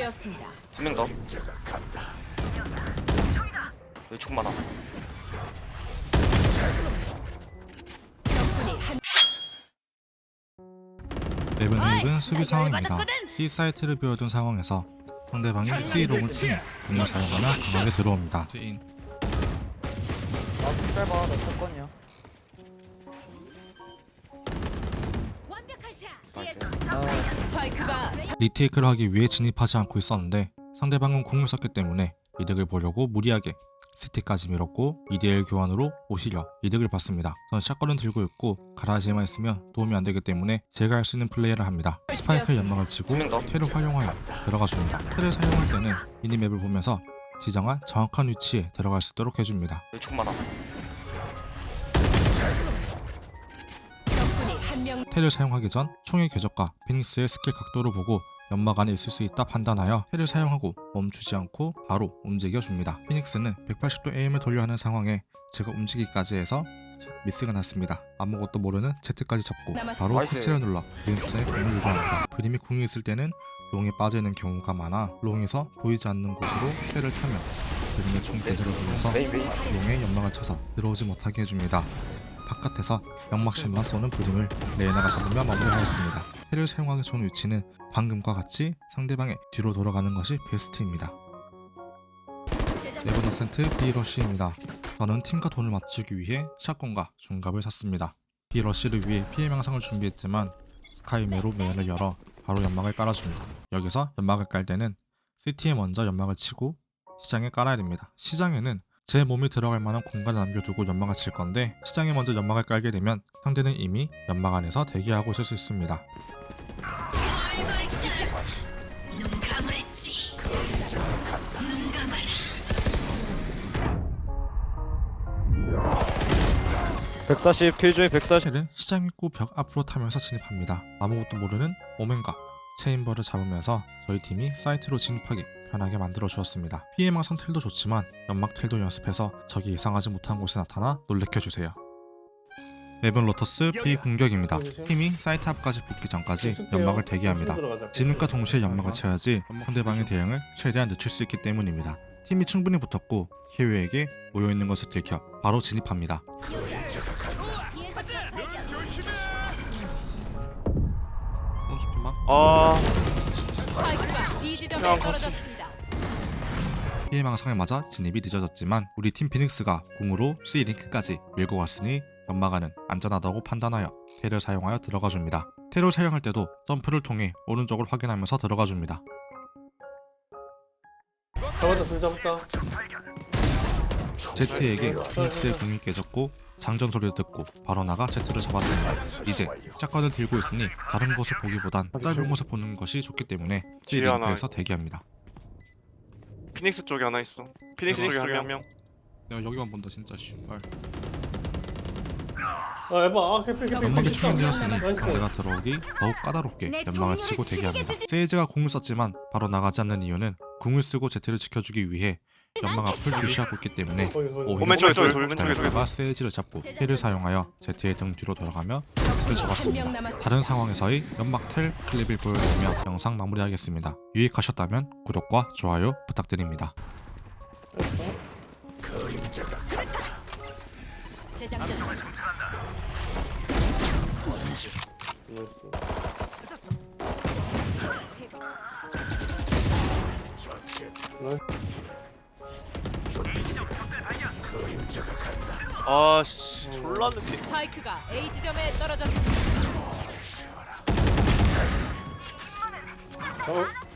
제압되었습니다. 한 명 더. 여기 총 많아. 적군이 한 맵은 힐은 수비 나 상황입니다. C 사이트를 비워둔 상황에서 상대방이 C 롱을 팀 공을 사용하며 강하게 들어옵니다. 인 나좀 짧아 나 사건이야 리테이크를 하기 위해 진입하지 않고 있었는데 상대방은 궁을 썼기 때문에 이득을 보려고 무리하게 스틱까지 밀었고 2대1 교환으로 오히려 이득을 봤습니다. 전 샷건은 들고 있고 가라지에만 있으면 도움이 안 되기 때문에 제가 할 수 있는 플레이를 합니다. 스파이크 연막을 치고. 테를 활용하여 들어가 줍니다. 테를 사용할 때는 미니맵을 보면서 지정한 정확한 위치에 들어갈 수 있도록 해줍니다. 총 많아. 테를 사용하기 전 총의 궤적과 피닉스의 스킬 각도를 보고 연막 안에 있을 수 있다 판단하여 테를 사용하고 멈추지 않고 바로 움직여줍니다. 피닉스는 180도 에임을 돌려 하는 상황에 제가 움직이기까지 해서 미스가 났습니다. 아무것도 모르는 Z까지 잡고 바로. X를 눌러 그림자에 공을 유도합니다. 그림이 궁이 있을 때는 롱에 빠져있는 경우가 많아 롱에서 보이지 않는 곳으로 테를 타며 그림의 총 대절을 돌려서 메인 메인. 롱에 연막을 쳐서 들어오지 못하게 해줍니다. 바깥에서 연막신만 쏘는 그림을 레이나가 잡으며 마무리하였습니다. 해를 사용하기 좋은 위치는 방금과 같이 상대방의 뒤로 돌아가는 것이 베스트입니다. 네 번째 센트 B러쉬입니다. 저는 팀과 돈을 맞추기 위해 샷건과 중갑을 샀습니다. B러쉬를 위해 피해 망상을 준비했지만 스카이메로 메인을 열어 바로 연막을 깔아줍니다. 여기서 연막을 깔 때는 CT에 먼저 연막을 치고 시장에 깔아야 됩니다. 시장에는 제 몸이 들어갈 만한 공간을 남겨두고 연막을 칠 건데 시장에 먼저 연막을 깔게 되면 상대는 이미 연막 안에서 대기하고 있을 수 있습니다. 140 필조이 140 샤를 시장 입구 벽 앞으로 타면서 진입합니다. 아무것도 모르는 오멘과 체인버를 잡으면서 저희 팀이 사이트로 진입하기 편하게 만들어 주었습니다. 피해망상 텔도 좋지만 연막 텔도 연습해서 적이 예상하지 못한 곳에 나타나 놀래켜 주세요. 맵은 로터스 B 공격입니다. 팀이 사이트 앞까지 붙기 전까지 연막을 대기합니다. 진입과 동시에 연막을 쳐야지 상대방의 대응을 최대한 늦출 수 있기 때문입니다. 팀이 충분히 붙었고 키웨에게 모여있는 것을 들켜 바로 진입합니다. 손수피만 아 스파이 피해망상에 맞아 진입이 늦어졌지만 우리 팀 피닉스가 궁으로 C 링크까지 밀고 갔으니 연마가는 안전하다고 판단하여 테를 사용하여 들어가 줍니다. 테를 사용할 때도 점프를 통해 오른쪽을 확인하면서 들어가 줍니다. 잡았다 둘 잡았다 제트에게 피닉스의 궁이 깨졌고 장전 소리를 듣고 바로 나가 제트를 잡았습니다. 이제 짝관을 들고 있으니 다른 곳을 보기보단 짧은 곳을 보는 것이 좋기 때문에 C 뒤에 하나 링크에서 대기합니다. 피닉스 쪽에 하나 있어 피닉스 쪽에 한명 내가 여기만 본다 진짜 씨발. 아 에바 아 캐피 캐피 연막이 충전되었으니. 상대가 들어오기 더욱 까다롭게 내 연막을 치고 대기합니다. 세이즈가 궁을 썼지만 바로 나가지 않는 이유는 궁을 쓰고 제트를 지켜주기 위해 연막 앞을 주시하고 있기 때문에 오히려 오멘 쪽에 돌, 왼쪽에 오멘 쪽에 돌. 달려가 세이지를 잡고 텔을 사용하여 제트의 등 뒤로 돌아가며 텔을 잡았습니다. 다른 상황에서의 연막 텔 클립을 보여드리며 영상 마무리하겠습니다. 유익하셨다면 구독과 좋아요 부탁드립니다. 재장전. 아씨 졸라 늦게 스파이크가 A 지점에 떨어졌습니다. 잡아